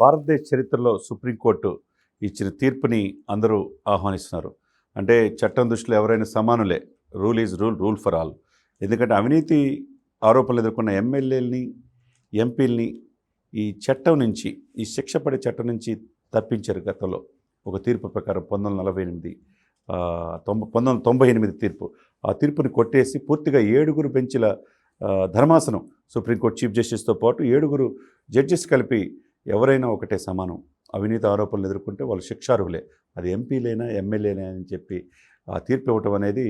భారతదేశ చరిత్రలో సుప్రీంకోర్టు ఇచ్చిన తీర్పుని అందరూ ఆహ్వానిస్తున్నారు. అంటే చట్టం దృష్టిలో ఎవరైనా సమానులే rule is rule rule for all. ఎందుకంటే అవినీతి ఆరోపణలు ఎదుర్కొన్న ఎమ్మెల్యేలని ఎంపీలని ఈ చట్టం నుంచి ఈ శిక్ష పడే చట్టం నుంచి తప్పించారు గతంలో. ఒక తీర్పు ప్రకారం పంతొమ్మిది వందల నలభై ఎనిమిది తొంభై పంతొమ్మిది వందల తొంభై ఎనిమిది తీర్పు. ఆ తీర్పుని కొట్టేసి పూర్తిగా ఏడుగురు బెంచ్ల ధర్మాసనం సుప్రీంకోర్టు చీఫ్ జస్టిస్తో పాటు ఏడుగురు జడ్జెస్ కలిపి ఎవరైనా ఒకటే సమానం. అవినీతి ఆరోపణలు ఎదుర్కొంటే వాళ్ళు శిక్షార్హులే. అది ఎంపీలైనా ఎమ్మెల్యేనా అని చెప్పి ఆ తీర్పు ఇవ్వటం అనేది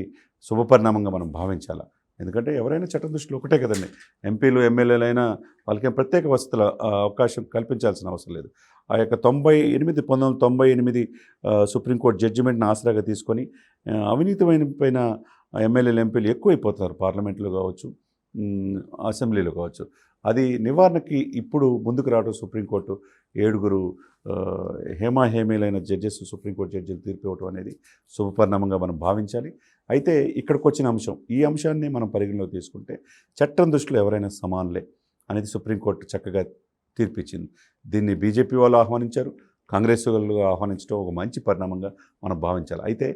శుభపరిణామంగా మనం భావించాలి? ఎందుకంటే ఎవరైనా చట్టం దృష్టిలో ఒకటే కదండి. ఎంపీలు ఎమ్మెల్యేలైనా వాళ్ళకేం ప్రత్యేక వసతుల అవకాశం కల్పించాల్సిన అవసరం లేదు. ఆ యొక్క తొంభై ఎనిమిది పంతొమ్మిది వందల తొంభై ఎనిమిది సుప్రీంకోర్టు జడ్జిమెంట్ని ఆసరాగా తీసుకొని అవినీతిమైన పైన ఎమ్మెల్యేలు ఎంపీలు ఎక్కువైపోతున్నారు పార్లమెంట్లో కావచ్చు అసెంబ్లీలో కావచ్చు. అది నివారణకి ఇప్పుడు ముందుకు రావడం సుప్రీంకోర్టు. ఏడుగురు హేమాహేమీలైన జడ్జెస్ సుప్రీంకోర్టు జడ్జిలు తీర్పు ఇవ్వటం అనేది శుభపరిణామంగా మనం భావించాలి. అయితే ఇక్కడికి వచ్చిన అంశం ఈ అంశాన్ని మనం పరిగణలోకి తీసుకుంటే చట్టం దృష్టిలో ఎవరైనా సమానులే అనేది సుప్రీంకోర్టు చక్కగా తీర్పిచ్చింది. దీన్ని బీజేపీ వాళ్ళు ఆహ్వానించారు. కాంగ్రెస్ వాళ్ళు ఆహ్వానించడం ఒక మంచి పరిణామంగా మనం భావించాలి. అయితే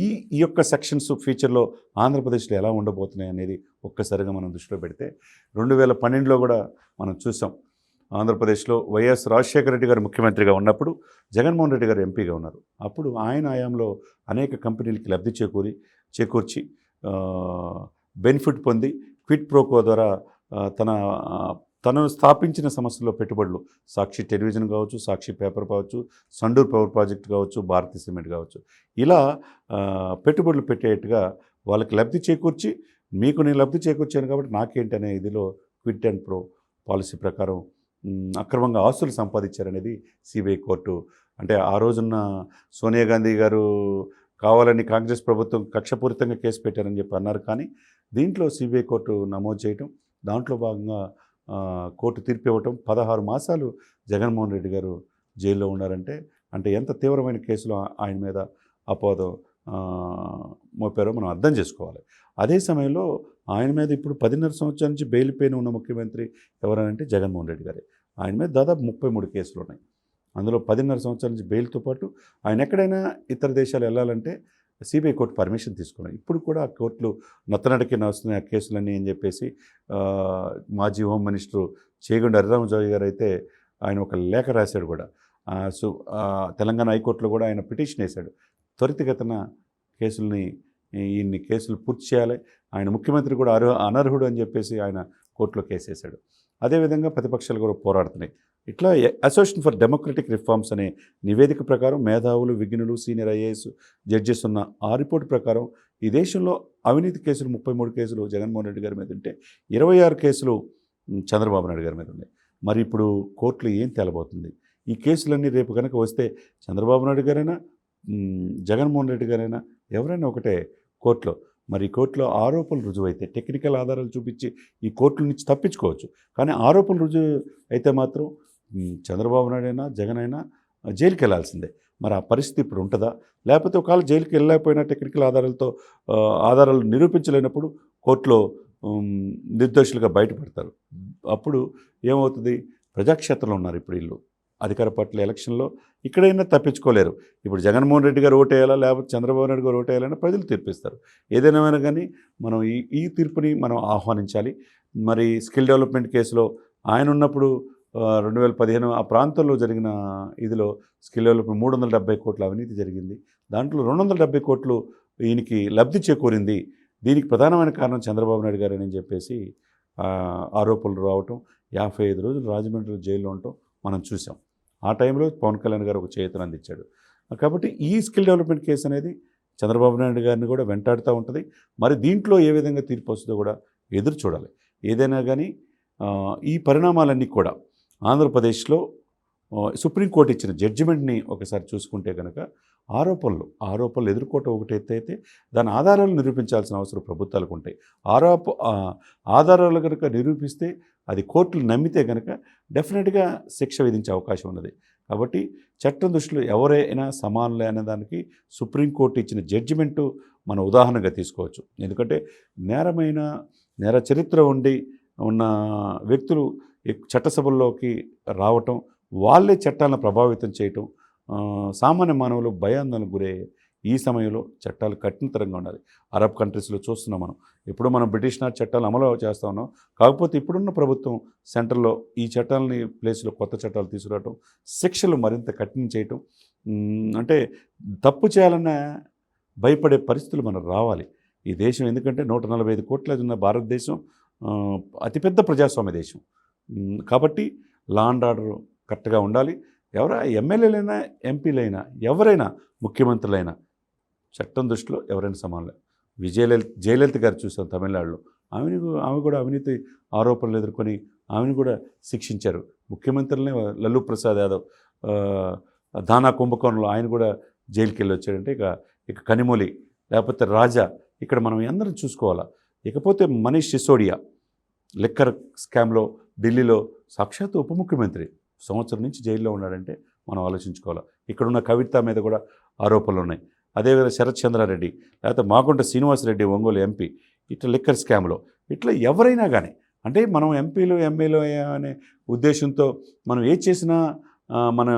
ఈ ఈ యొక్క సెక్షన్స్ ఫ్యూచర్లో ఆంధ్రప్రదేశ్లో ఎలా ఉండబోతున్నాయి అనేది ఒక్కసారిగా మనం దృష్టిలో పెడితే రెండు వేల పన్నెండులో కూడా మనం చూసాం. ఆంధ్రప్రదేశ్లో వైఎస్ రాజశేఖర రెడ్డి గారు ముఖ్యమంత్రిగా ఉన్నప్పుడు జగన్మోహన్ రెడ్డి గారు ఎంపీగా ఉన్నారు. అప్పుడు ఆయన ఆయాంలో అనేక కంపెనీలకి లబ్ధి చేకూరి చేకూర్చి బెనిఫిట్ పొంది క్విట్ ప్రోకో ద్వారా తన తను స్థాపించిన సంస్థల్లో పెట్టుబడులు. సాక్షి టెలివిజన్ కావచ్చు సాక్షి పేపర్ కావచ్చు సండూర్ పవర్ ప్రాజెక్ట్ కావచ్చు భారతీ సిమెంట్ కావచ్చు. ఇలా పెట్టుబడులు పెట్టేట్టుగా వాళ్ళకి లబ్ధి చేకూర్చి మీకు నేను లబ్ధి చేకూర్చాను కాబట్టి నాకేంటి ఇదిలో క్విట్ అండ్ ప్రో పాలసీ ప్రకారం అక్రమంగా ఆస్తులు సంపాదించారనేది సిబిఐ కోర్టు. అంటే ఆ రోజున్న సోనియా గాంధీ గారు కావాలని కాంగ్రెస్ ప్రభుత్వం కక్షపూరితంగా కేసు పెట్టారని చెప్పి అన్నారు కానీ దీంట్లో సిబిఐ కోర్టు నమోదు చేయటం దాంట్లో భాగంగా కోర్టు తీర్పు ఇవ్వటం పదహారు మాసాలు జగన్మోహన్ రెడ్డి గారు జైల్లో ఉన్నారంటే అంటే ఎంత తీవ్రమైన కేసులు ఆయన మీద అపోదం మోపారో మనం అర్థం చేసుకోవాలి. అదే సమయంలో ఆయన మీద ఇప్పుడు పదిన్నర సంవత్సరాల నుంచి బెయిల్ పైన ఉన్న ముఖ్యమంత్రి ఎవరనంటే జగన్మోహన్ రెడ్డి గారే. ఆయన మీద దాదాపు ముప్పై మూడు కేసులు ఉన్నాయి. అందులో పదిన్నర సంవత్సరాల నుంచి బెయిల్తో పాటు ఆయన ఎక్కడైనా ఇతర దేశాలు వెళ్ళాలంటే సిబిఐ కోర్టు పర్మిషన్ తీసుకున్నాం. ఇప్పుడు కూడా ఆ కోర్టులు నత్తనడకి వస్తున్నాయి ఆ కేసులన్నీ అని చెప్పేసి మాజీ హోమ్ మినిస్టర్ చేగొండ హరిరామజాయి గారు అయితే ఆయన ఒక లేఖ రాశాడు కూడా. సో తెలంగాణ హైకోర్టులో కూడా ఆయన పిటిషన్ వేశాడు. త్వరితగతన కేసుల్ని ఈయన్ని కేసులు పూర్తి చేయాలి. ఆయన ముఖ్యమంత్రి కూడా అర్హ అనర్హుడు అని చెప్పేసి ఆయన కోర్టులో కేసు వేశాడు. అదేవిధంగా ప్రతిపక్షాలు కూడా పోరాడుతున్నాయి. ఇట్లా అసోసియేషన్ ఫర్ డెమోక్రటిక్ రిఫార్మ్స్ అనే నివేదిక ప్రకారం మేధావులు విఘ్నులు సీనియర్ ఐఏఎస్ జడ్జెస్ ఉన్న ఆ రిపోర్ట్ ప్రకారం ఈ దేశంలో అవినీతి కేసులు ముప్పై మూడు కేసులు జగన్మోహన్ రెడ్డి గారి మీద ఉంటే ఇరవై ఆరు కేసులు చంద్రబాబు నాయుడు గారి మీద ఉన్నాయి. మరి ఇప్పుడు కోర్టులు ఏం తేలబోతుంది? ఈ కేసులన్నీ రేపు కనుక వస్తే చంద్రబాబు నాయుడు గారైనా జగన్మోహన్ రెడ్డి గారైనా ఎవరైనా ఒకటే కోర్టులో. మరి కోర్టులో ఆరోపణలు రుజువైతే టెక్నికల్ ఆధారాలు చూపించి ఈ కోర్టుల నుంచి తప్పించుకోవచ్చు. కానీ ఆరోపణలు రుజువు అయితే మాత్రం చంద్రబాబు నాయుడు అయినా జగన్ అయినా జైలుకి వెళ్ళాల్సిందే. మరి ఆ పరిస్థితి ఇప్పుడు ఉంటుందా? లేకపోతే ఒకవేళ జైలుకి వెళ్ళలేకపోయినా టెక్నికల్ ఆధారాలతో ఆధారాలు నిరూపించలేనప్పుడు కోర్టులో నిర్దోషులుగా బయటపడతారు. అప్పుడు ఏమవుతుంది? ప్రజాక్షేత్రంలో ఉన్నారు ఇప్పుడు వీళ్ళు. అధికార పార్టీల ఎలక్షన్లో ఇక్కడైనా తప్పించుకోలేరు. ఇప్పుడు జగన్మోహన్ రెడ్డి గారు ఓటేయాలా? లేకపోతే చంద్రబాబు నాయుడు గారు ఓటేయాలని ప్రజలు తీర్పిస్తారు. ఏదైనా కానీ మనం ఈ ఈ తీర్పుని మనం ఆహ్వానించాలి. మరి స్కిల్ డెవలప్మెంట్ కేసులో ఆయన ఉన్నప్పుడు రెండు వేల పదిహేను ఆ ప్రాంతంలో జరిగిన ఇదిలో స్కిల్ డెవలప్మెంట్ మూడు వందల డెబ్బై కోట్ల అవినీతి జరిగింది. దాంట్లో రెండు వందల డెబ్బై కోట్లు ఈయనకి లబ్ధి చేకూరింది. దీనికి ప్రధానమైన కారణం చంద్రబాబు నాయుడు గారని చెప్పేసి ఆరోపణలు రావటం. యాభై ఐదు రోజులు రాజమండ్రి జైల్లో ఉండటం మనం చూసాం ఆ టైంలో పవన్ కళ్యాణ్ గారు ఒక చేతను అందించాడు. కాబట్టి ఈ స్కిల్ డెవలప్మెంట్ కేసు అనేది చంద్రబాబు నాయుడు గారిని కూడా వెంటాడుతూ ఉంటుంది. మరి దీంట్లో ఏ విధంగా తీర్పు వస్తుందో కూడా ఎదురు చూడాలి. ఏదైనా కానీ ఈ పరిణామాలన్నీ కూడా ఆంధ్రప్రదేశ్లో సుప్రీంకోర్టు ఇచ్చిన జడ్జిమెంట్ని ఒకసారి చూసుకుంటే కనుక ఆరోపణలు ఆరోపణలు ఎదుర్కోవటం ఒకటి అయితే దాని ఆధారాలు నిరూపించాల్సిన అవసరం ప్రభుత్వాలకు ఉంటాయి. ఆరోప ఆధారాలు కనుక నిరూపిస్తే అది కోర్టులు నమ్మితే కనుక డెఫినెట్గా శిక్ష విధించే అవకాశం ఉన్నది. కాబట్టి చట్టం దృష్టిలో ఎవరైనా సమానులే అనే దానికి సుప్రీంకోర్టు ఇచ్చిన జడ్జిమెంటు మనం ఉదాహరణగా తీసుకోవచ్చు. ఎందుకంటే నేరమైన నేర చరిత్ర ఉండి ఉన్న వ్యక్తులు చట్టసభల్లోకి రావటం వాళ్ళే చట్టాలను ప్రభావితం చేయటం సామాన్య మానవులు భయాందోళనకు గురయ్యే ఈ సమయంలో చట్టాలు కఠినతరంగా ఉండాలి. అరబ్ కంట్రీస్లో చూస్తున్నాం మనం. ఇప్పుడు మనం బ్రిటిష్ నాటి చట్టాలు అమలు చేస్తా ఉన్నాం. కాకపోతే ఇప్పుడున్న ప్రభుత్వం సెంటర్లో ఈ చట్టాలని ప్లేస్లో కొత్త చట్టాలు తీసుకురావటం శిక్షలు మరింత కఠినం చేయటం అంటే తప్పు చేయాలన్న భయపడే పరిస్థితులు మనకు రావాలి. ఈ దేశం ఎందుకంటే నూట నలభై ఐదు కోట్ల ఉన్న భారతదేశం అతిపెద్ద ప్రజాస్వామ్య దేశం. కాబట్టి లా అండ్ ఆర్డర్ కరెక్ట్గా ఉండాలి. ఎవరైనా ఎమ్మెల్యేలైనా ఎంపీలైనా ఎవరైనా ముఖ్యమంత్రులైనా చట్టం దృష్టిలో ఎవరైనా సమానలే. విజయలలిత జయలలిత గారు చూసాం తమిళనాడులో. ఆమెను ఆమె కూడా అవినీతి ఆరోపణలు ఎదుర్కొని ఆమెను కూడా శిక్షించారు. ముఖ్యమంత్రులనే లల్లు ప్రసాద్ యాదవ్ దానా కుంభకోణంలో ఆయన కూడా జైలుకి వెళ్ళి వచ్చాడంటే ఇక ఇక కనిమొలి లేకపోతే రాజా ఇక్కడ మనం అందరం చూసుకోవాలా. ఇకపోతే మనీష్ సిసోడియా లిక్కర్ స్కామ్లో ఢిల్లీలో సాక్షాత్ ఉప ముఖ్యమంత్రి. సంవత్సరం నుంచి జైల్లో ఉన్నాడంటే మనం ఆలోచించుకోవాలి. ఇక్కడున్న కవిత మీద కూడా ఆరోపణలు ఉన్నాయి అదేవిధంగా శరత్ చంద్రారెడ్డి లేకపోతే మాకుంట శ్రీనివాసరెడ్డి ఒంగోలు ఎంపీ ఇట్లా లిక్కర్ స్కామ్లో. ఇట్లా ఎవరైనా కానీ అంటే మనం ఎంపీలు ఎమ్మెల్యే అనే ఉద్దేశంతో మనం ఏ చేసినా మన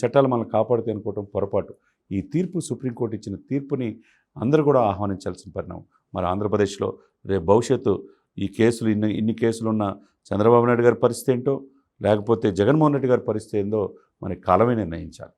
చట్టాలు మనం కాపాడుతాయి అనుకోవటం పొరపాటు. ఈ తీర్పు సుప్రీంకోర్టు ఇచ్చిన తీర్పుని అందరూ కూడా ఆహ్వానించాల్సిన పరిణామం. మరి ఆంధ్రప్రదేశ్లో రేపు భవిష్యత్తు ఈ కేసులు ఇన్ని ఇన్ని కేసులు ఉన్న చంద్రబాబు నాయుడు గారి పరిస్థితి ఏంటో లేకపోతే జగన్మోహన్ రెడ్డి గారి పరిస్థితి ఏందో మనకి కాలమే నిర్ణయించాలి.